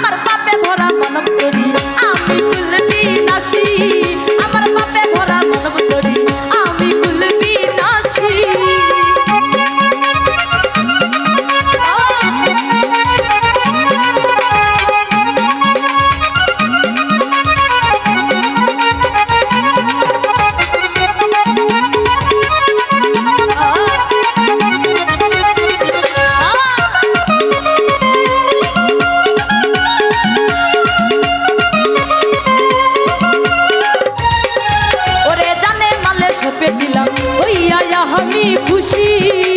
আমার পাপে ভরা মানব করি আমি তুলটি নাসি আয়া আমি খুশি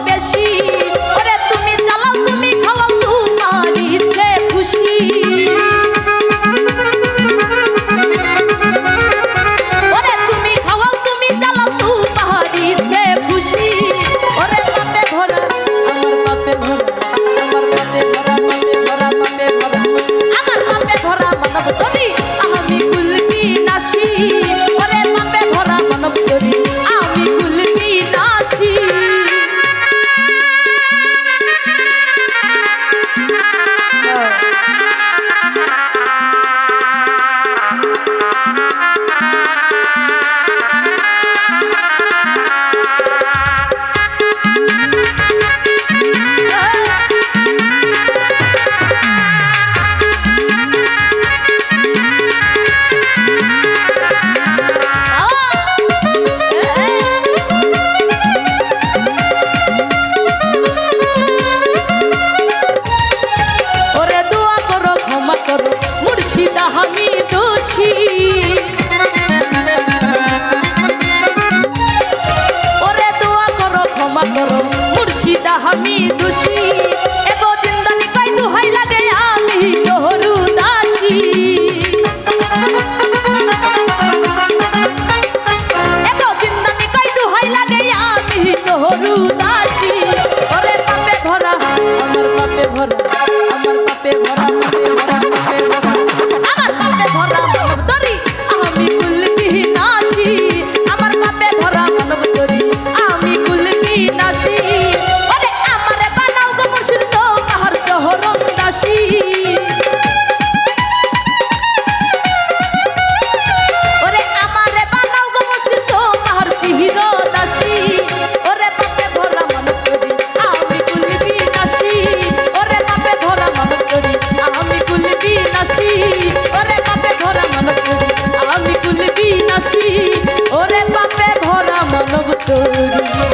beijinho. দাসী তাহা So. you.